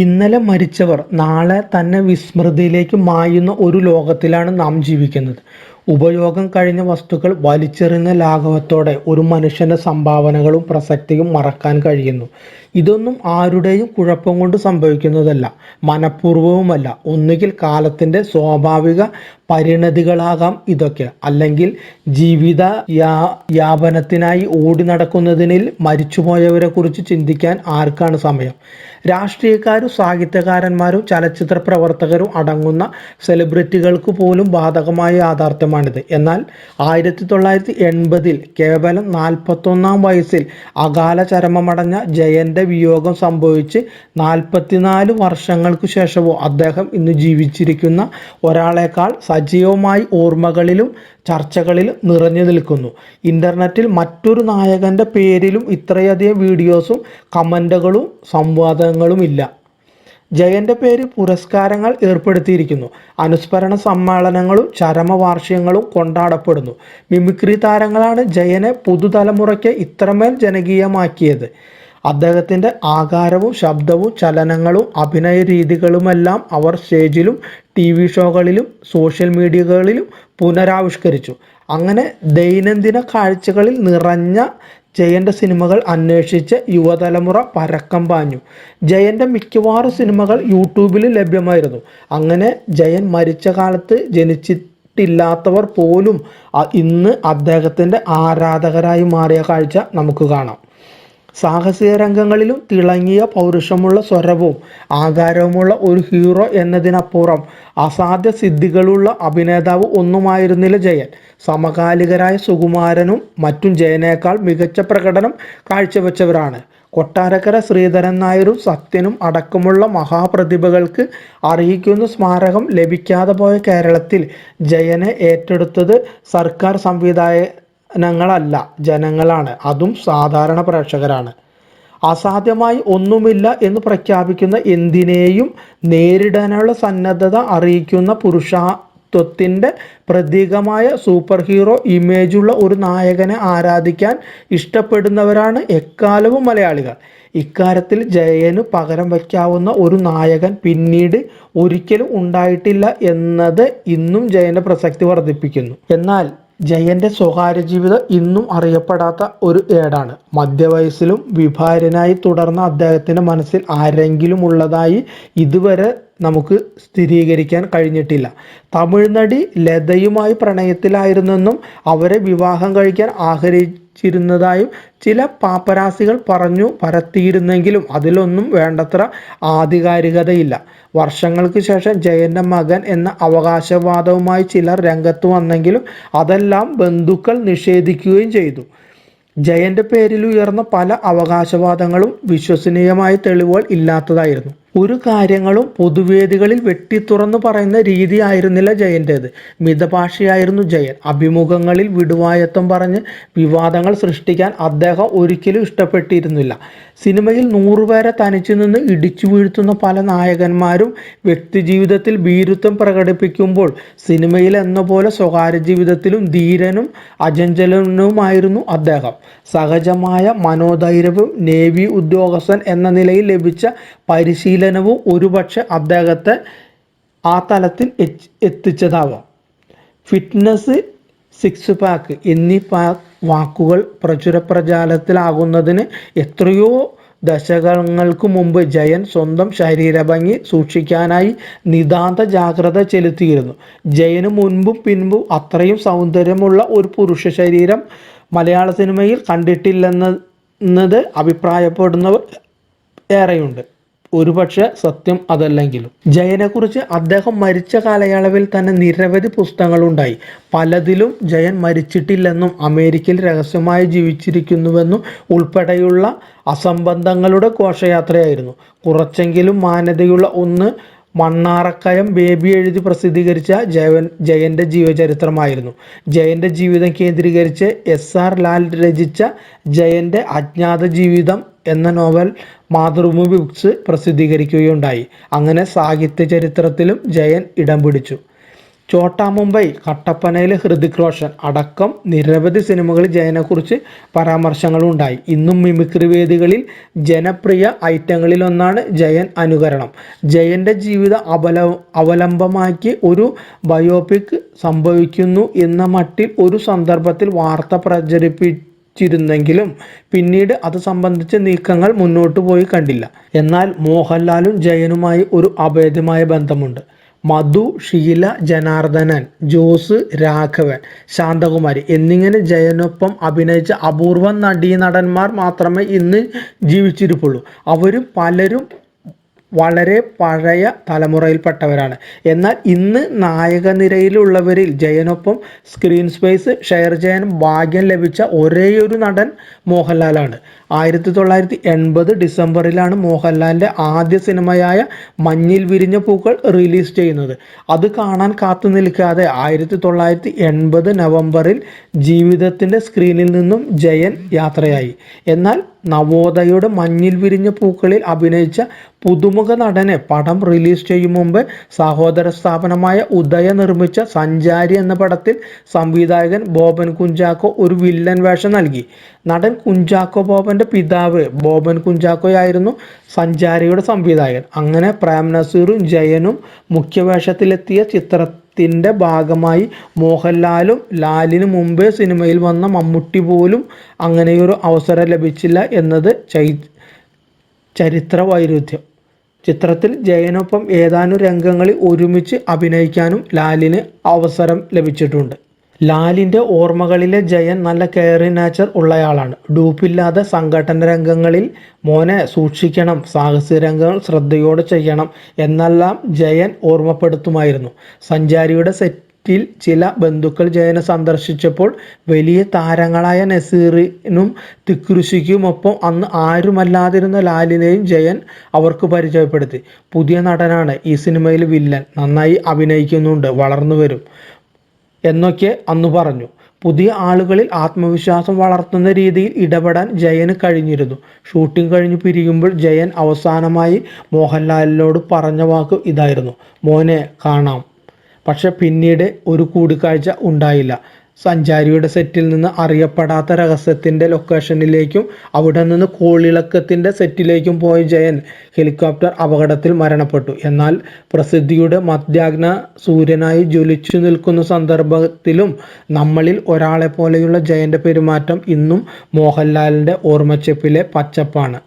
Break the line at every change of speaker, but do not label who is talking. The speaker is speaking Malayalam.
ഇന്നലെ മരിച്ചവർ നാളെ തന്നെ വിസ്മൃതിയിലേക്ക് മായുന്ന ഒരു ലോകത്തിലാണ് നാം ജീവിക്കുന്നത്. ഉപയോഗം കഴിഞ്ഞ വസ്തുക്കൾ വലിച്ചെറിഞ്ഞ ലാഘവത്തോടെ ഒരു മനുഷ്യന്റെ സംഭാവനകളും പ്രസക്തിയും മറക്കാൻ കഴിയുന്നു. ഇതൊന്നും ആരുടെയും കുഴപ്പം കൊണ്ട് സംഭവിക്കുന്നതല്ല മനഃപൂർവവുമല്ല. ഒന്നുകിൽ കാലത്തിന്റെ സ്വാഭാവിക പരിണതികളാകാം ഇതൊക്കെ. അല്ലെങ്കിൽ ജീവിത യാ യാപനത്തിനായി ഓടി നടക്കുന്നതിനിൽ മരിച്ചുപോയവരെ കുറിച്ച് ചിന്തിക്കാൻ ആർക്കാണ് സമയം? രാഷ്ട്രീയക്കാരും സാഹിത്യകാരന്മാരും ചലച്ചിത്ര പ്രവർത്തകരും അടങ്ങുന്ന സെലിബ്രിറ്റികൾക്ക് പോലും ബാധകമായ യാഥാർത്ഥ്യമാണിത്. എന്നാൽ ആയിരത്തി തൊള്ളായിരത്തി എൺപതിൽ കേവലം നാൽപ്പത്തൊന്നാം വയസ്സിൽ അകാല ചരമമടഞ്ഞ ജയന്റെ വിയോഗം സംഭവിച്ച് നാൽപ്പത്തിനാല് വർഷങ്ങൾക്ക് ശേഷവും അദ്ദേഹം ഇന്ന് ജീവിച്ചിരിക്കുന്ന ഒരാളെക്കാൾ സജീവമായി ഓർമ്മകളിലും ചർച്ചകളിലും നിറഞ്ഞു നിൽക്കുന്നു. ഇന്റർനെറ്റിൽ മറ്റൊരു നായകന്റെ പേരിലും ഇത്രയധികം വീഡിയോസും കമന്റുകളും സംവാദങ്ങളും ഇല്ല. ജയന്റെ പേര് പുരസ്കാരങ്ങൾ ഏർപ്പെടുത്തിയിരിക്കുന്നു. അനുസ്മരണ സമ്മേളനങ്ങളും ചരമവാർഷികങ്ങളും കൊണ്ടാടപ്പെടുന്നു. മിമിക്രി താരങ്ങളാണ് ജയനെ പുതുതലമുറയ്ക്ക് ഇത്രമേൽ ജനകീയമാക്കിയത്. അദ്ദേഹത്തിന്റെ ആകാരവും ശബ്ദവും ചലനങ്ങളും അഭിനയ രീതികളുമെല്ലാം അവർ സ്റ്റേജിലും ടി വി ഷോകളിലും സോഷ്യൽ മീഡിയകളിലും പുനരാവിഷ്കരിച്ചു. അങ്ങനെ ദൈനംദിന കാഴ്ചകളിൽ നിറഞ്ഞ ജയന്റെ സിനിമകൾ അന്വേഷിച്ച് യുവതലമുറ പരക്കം പാഞ്ഞു. ജയന്റെ മിക്കവാറും സിനിമകൾ യൂട്യൂബിൽ ലഭ്യമായിരുന്നു. അങ്ങനെ ജയൻ മരിച്ച കാലത്ത് ജനിച്ചിട്ടില്ലാത്തവർ പോലും അ- ഇന്ന് അദ്ദേഹത്തിന്റെ ആരാധകരായി മാറിയ കാഴ്ച നമുക്ക് കാണാം. സാഹസിക രംഗങ്ങളിലും തിളങ്ങിയ പൗരുഷമുള്ള സ്വരവും ആകാരവുമുള്ള ഒരു ഹീറോ എന്നതിനപ്പുറം അസാധ്യ സിദ്ധികളുള്ള അഭിനേതാവ് ഒന്നുമായിരുന്നില്ല ജയൻ. സമകാലികരായ സുകുമാരനും മറ്റും ജയനേക്കാൾ മികച്ച പ്രകടനം കാഴ്ചവെച്ചവരാണ്. കൊട്ടാരക്കര ശ്രീധരൻ നായരും സത്യനും അടക്കമുള്ള മഹാപ്രതിഭകൾക്ക് അർഹിക്കുന്ന സ്മാരകം ലഭിക്കാതെ പോയ കേരളത്തിൽ ജയനെ ഏറ്റെടുത്തത് സർക്കാർ സംവിധാനങ്ങളല്ല ജനങ്ങളാണ്. അതും സാധാരണ പ്രേക്ഷകരാണ്. അസാധ്യമായി ഒന്നുമില്ല എന്ന് പ്രഖ്യാപിക്കുന്ന എന്തിനേയും നേരിടാനുള്ള സന്നദ്ധത അറിയിക്കുന്ന പുരുഷത്വത്തിന്റെ പ്രതീകമായ സൂപ്പർ ഹീറോ ഇമേജുള്ള ഒരു നായകനെ ആരാധിക്കാൻ ഇഷ്ടപ്പെടുന്നവരാണ് എക്കാലവും മലയാളികൾ. ഇക്കാര്യത്തിൽ ജയന് പകരം വയ്ക്കാവുന്ന ഒരു നായകൻ പിന്നീട് ഒരിക്കലും ഉണ്ടായിട്ടില്ല എന്നത് ഇന്നും ജയന്റെ പ്രസക്തി വർദ്ധിപ്പിക്കുന്നു. എന്നാൽ ജയന്റെ സ്വകാര്യ ജീവിതം ഇന്നും അറിയപ്പെടാത്ത ഒരു ഏടാണ്. മധ്യവയസ്സിലും വിഭാരനായി തുടർന്ന അദ്ദേഹത്തിന്റെ മനസ്സിൽ ആരെങ്കിലും ഉള്ളതായി ഇതുവരെ നമുക്ക് സ്ഥിരീകരിക്കാൻ കഴിഞ്ഞിട്ടില്ല. തമിഴ്നടി ലതയുമായി പ്രണയത്തിലായിരുന്നെന്നും അവരെ വിവാഹം കഴിക്കാൻ ആഗ്രഹിച്ചിരുന്നതായും ചില പാപ്പരാസികൾ പറഞ്ഞു പരത്തിയിരുന്നെങ്കിലും അതിലൊന്നും വേണ്ടത്ര ആധികാരികതയില്ല. വർഷങ്ങൾക്ക് ശേഷം ജയന്റെ മകൻ എന്ന അവകാശവാദവുമായി ചിലർ രംഗത്ത് വന്നെങ്കിലും അതെല്ലാം ബന്ധുക്കൾ നിഷേധിക്കുകയും ചെയ്തു. ജയന്റെ പേരിൽ ഉയർന്ന പല അവകാശവാദങ്ങളും വിശ്വസനീയമായ തെളിവുകൾ ഇല്ലാത്തതായിരുന്നു. ഒരു കാര്യങ്ങളും പൊതുവേദികളിൽ വെട്ടിത്തുറന്ന് പറയുന്ന രീതി ആയിരുന്നില്ല ജയന്റേത്. മിതഭാഷയായിരുന്നു ജയൻ. അഭിമുഖങ്ങളിൽ വിടുവായത്വം പറഞ്ഞ് വിവാദങ്ങൾ സൃഷ്ടിക്കാൻ അദ്ദേഹം ഒരിക്കലും ഇഷ്ടപ്പെട്ടിരുന്നില്ല. സിനിമയിൽ നൂറുപേരെ തനിച്ചു നിന്ന് ഇടിച്ചു വീഴ്ത്തുന്ന പല നായകന്മാരും വ്യക്തിജീവിതത്തിൽ ഭീരുത്വം പ്രകടിപ്പിക്കുമ്പോൾ സിനിമയിൽ എന്ന പോലെ സ്വകാര്യ ജീവിതത്തിലും ധീരനും അജഞ്ചലനുമായിരുന്നു അദ്ദേഹം. സഹജമായ മനോധൈര്യവും നേവി ഉദ്യോഗസ്ഥൻ എന്ന നിലയിൽ ലഭിച്ച പരിശീലനവും ഒരുപക്ഷെ അദ്ദേഹത്തെ ആ തലത്തിൽ എത്തിച്ചതാവാം. ഫിറ്റ്നസ് സിക്സ് പാക്ക് എന്നീ പാ വാക്കുകൾ പ്രചുര പ്രചാരത്തിലാകുന്നതിന് എത്രയോ ദശകങ്ങൾക്ക് മുമ്പ് ജയൻ സ്വന്തം ശരീരഭംഗി സൂക്ഷിക്കാനായി നിതാന്ത ജാഗ്രത ചെലുത്തിയിരുന്നു. ജയന് മുൻപും പിൻപും അത്രയും സൗന്ദര്യമുള്ള ഒരു പുരുഷ ശരീരം മലയാള സിനിമയിൽ കണ്ടിട്ടില്ലെന്നത് അഭിപ്രായപ്പെടുന്നവർ ഏറെയുണ്ട്. ഒരുപക്ഷെ സത്യം അതല്ലെങ്കിലും. ജയനെക്കുറിച്ച് അദ്ദേഹം മരിച്ച കാലയളവിൽ തന്നെ നിരവധി പുസ്തകങ്ങളുണ്ടായി. പലതിലും ജയൻ മരിച്ചിട്ടില്ലെന്നും അമേരിക്കയിൽ രഹസ്യമായി ജീവിച്ചിരിക്കുന്നുവെന്നും ഉൾപ്പെടെയുള്ള അസംബന്ധങ്ങളുടെ ഘോഷയാത്രയായിരുന്നു. കുറച്ചെങ്കിലും മാന്യതയുള്ള ഒന്ന് മണ്ണാറക്കയം ബേബി എഴുതി പ്രസിദ്ധീകരിച്ച ജയൻ ജയന്റെ ജീവചരിത്രമായിരുന്നു. ജയന്റെ ജീവിതം കേന്ദ്രീകരിച്ച് എസ് ആർ ലാൽ രചിച്ച ജയന്റെ അജ്ഞാത ജീവിതം എന്ന നോവൽ മാതൃഭൂമി ബുക്സ് പ്രസിദ്ധീകരിക്കുകയുണ്ടായി. അങ്ങനെ സാഹിത്യ ചരിത്രത്തിലും ജയൻ ഇടം പിടിച്ചു. ചോട്ടാ മുംബൈ കട്ടപ്പനയിലെ ഹൃതിക് റോഷൻ അടക്കം നിരവധി സിനിമകളിൽ ജയനെക്കുറിച്ച് പരാമർശങ്ങളുണ്ടായി. ഇന്നും മിമിക്രി വേദികളിൽ ജനപ്രിയ ഐറ്റങ്ങളിലൊന്നാണ് ജയൻ അനുകരണം. ജയന്റെ ജീവിത അപല അവലംബമാക്കി ഒരു ബയോപിക് സംഭവിക്കുന്നു എന്ന മട്ടിൽ ഒരു സന്ദർഭത്തിൽ വാർത്ത പ്രചരിപ്പിച്ചിരുന്നെങ്കിലും പിന്നീട് അത് സംബന്ധിച്ച നീക്കങ്ങൾ മുന്നോട്ടു പോയി കണ്ടില്ല. എന്നാൽ മോഹൻലാലും ജയനുമായി ഒരു അഭേദ്യമായ ബന്ധമുണ്ട്. മധു ഷീല ജനാർദ്ദനൻ ജോസ് രാഘവൻ ശാന്തകുമാരി എന്നിങ്ങനെ ജയനൊപ്പം അഭിനയിച്ച അപൂർവം നടീനടന്മാർ മാത്രമേ ഇന്ന് ജീവിച്ചിരിപ്പുള്ളൂ. അവരും പലരും വളരെ പഴയ തലമുറയിൽപ്പെട്ടവരാണ്. എന്നാൽ ഇന്ന് നായക നിരയിലുള്ളവരിൽ ജയനൊപ്പം സ്ക്രീൻ സ്പേസ് ഷെയർ ചെയ്യാൻ ഭാഗ്യം ലഭിച്ച ഒരേയൊരു നടൻ മോഹൻലാലാണ്. ആയിരത്തി തൊള്ളായിരത്തി എൺപത് ഡിസംബറിലാണ് മോഹൻലാലിന്റെ ആദ്യ സിനിമയായ മഞ്ഞിൽ വിരിഞ്ഞ പൂക്കൾ റിലീസ് ചെയ്യുന്നത്. അത് കാണാൻ കാത്തു നിൽക്കാതെ ആയിരത്തി തൊള്ളായിരത്തി എൺപത് നവംബറിൽ ജീവിതത്തിന്റെ സ്ക്രീനിൽ നിന്നും ജയൻ യാത്രയായി. എന്നാൽ നവോദയയുടെ മഞ്ഞിൽ വിരിഞ്ഞ പൂക്കളിൽ അഭിനയിച്ച പുതുമുഖ നടനെ പടം റിലീസ് ചെയ്യും മുമ്പ് സഹോദര സ്ഥാപനമായ ഉദയ നിർമ്മിച്ച സഞ്ചാരി എന്ന പടത്തിൽ സംവിധായകൻ ബോബൻ കുഞ്ചാക്കോ ഒരു വില്ലൻ വേഷം നൽകി. നടൻ കുഞ്ചാക്കോ ബോബന്റെ പിതാവ് ബോബൻ കുഞ്ചാക്കോയായിരുന്നു സഞ്ചാരിയുടെ സംവിധായകൻ. അങ്ങനെ പ്രേം നസീറും ജയനും മുഖ്യവേഷത്തിലെത്തിയ ചിത്ര ത്തിന്റെ ഭാഗമായി മോഹൻലാലും ലാലിന് മുമ്പേ സിനിമയിൽ വന്ന മമ്മൂട്ടി പോലും അങ്ങനെയൊരു അവസരം ലഭിച്ചില്ല എന്നത് ചൈ ചരിത്ര വൈരുദ്ധ്യം ചിത്രത്തിൽ ജയനൊപ്പം ഏതാനും രംഗങ്ങളിൽ ഒരുമിച്ച് അഭിനയിക്കാനും ലാലിന് അവസരം ലഭിച്ചിട്ടുണ്ട്. ലാലിന്റെ ഓർമ്മകളിലെ ജയൻ നല്ല കെയറിങ് നേച്ചർ ഉള്ളയാളാണ്. ഡൂപ്പില്ലാതെ സംഘടന രംഗങ്ങളിൽ മോനെ സൂക്ഷിക്കണം സാഹസിക രംഗങ്ങൾ ശ്രദ്ധയോടെ ചെയ്യണം എന്നെല്ലാം ജയൻ ഓർമ്മപ്പെടുത്തുമായിരുന്നു. സഞ്ചാരിയുടെ സെറ്റിൽ ചില ബന്ധുക്കൾ ജയനെ സന്ദർശിച്ചപ്പോൾ വലിയ താരങ്ങളായ നസീറിനും തിക്രുശിക്കുമൊപ്പം അന്ന് ആരുമല്ലാതിരുന്ന ലാലിനെയും ജയൻ അവർക്ക് പരിചയപ്പെടുത്തി. പുതിയ നടനാണ് ഈ സിനിമയിൽ വില്ലൻ. നന്നായി അഭിനയിക്കുന്നുണ്ട് വളർന്നു വരും എന്നൊക്കെ അന്ന് പറഞ്ഞു. പുതിയ ആളുകളിൽ ആത്മവിശ്വാസം വളർത്തുന്ന രീതിയിൽ ഇടപെടാൻ ജയന് കഴിഞ്ഞിരുന്നു. ഷൂട്ടിംഗ് കഴിഞ്ഞ് പിരിയുമ്പോൾ ജയൻ അവസാനമായി മോഹൻലാലിനോട് പറഞ്ഞ വാക്ക് ഇതായിരുന്നു. മോനെ കാണാം. പക്ഷെ പിന്നീട് ഒരു കൂടിക്കാഴ്ച ഉണ്ടായില്ല. സഞ്ചാരിയുടെ സെറ്റിൽ നിന്ന് അറിയപ്പെടാത്ത രഹസ്യത്തിന്റെ ലൊക്കേഷനിലേക്കും അവിടെ നിന്ന് കോളിളക്കത്തിന്റെ സെറ്റിലേക്കും പോയ ജയൻ ഹെലികോപ്റ്റർ അപകടത്തിൽ മരണപ്പെട്ടു. എന്നാൽ പ്രസിദ്ധിയുടെ മധ്യാഗ്ന സൂര്യനായി ജ്വലിച്ചു നിൽക്കുന്ന സന്ദർഭത്തിലും നമ്മളിൽ ഒരാളെ പോലെയുള്ള ജയന്റെ പെരുമാറ്റം ഇന്നും മോഹൻലാലിന്റെ ഓർമ്മച്ചെപ്പിലെ പച്ചപ്പാണ്.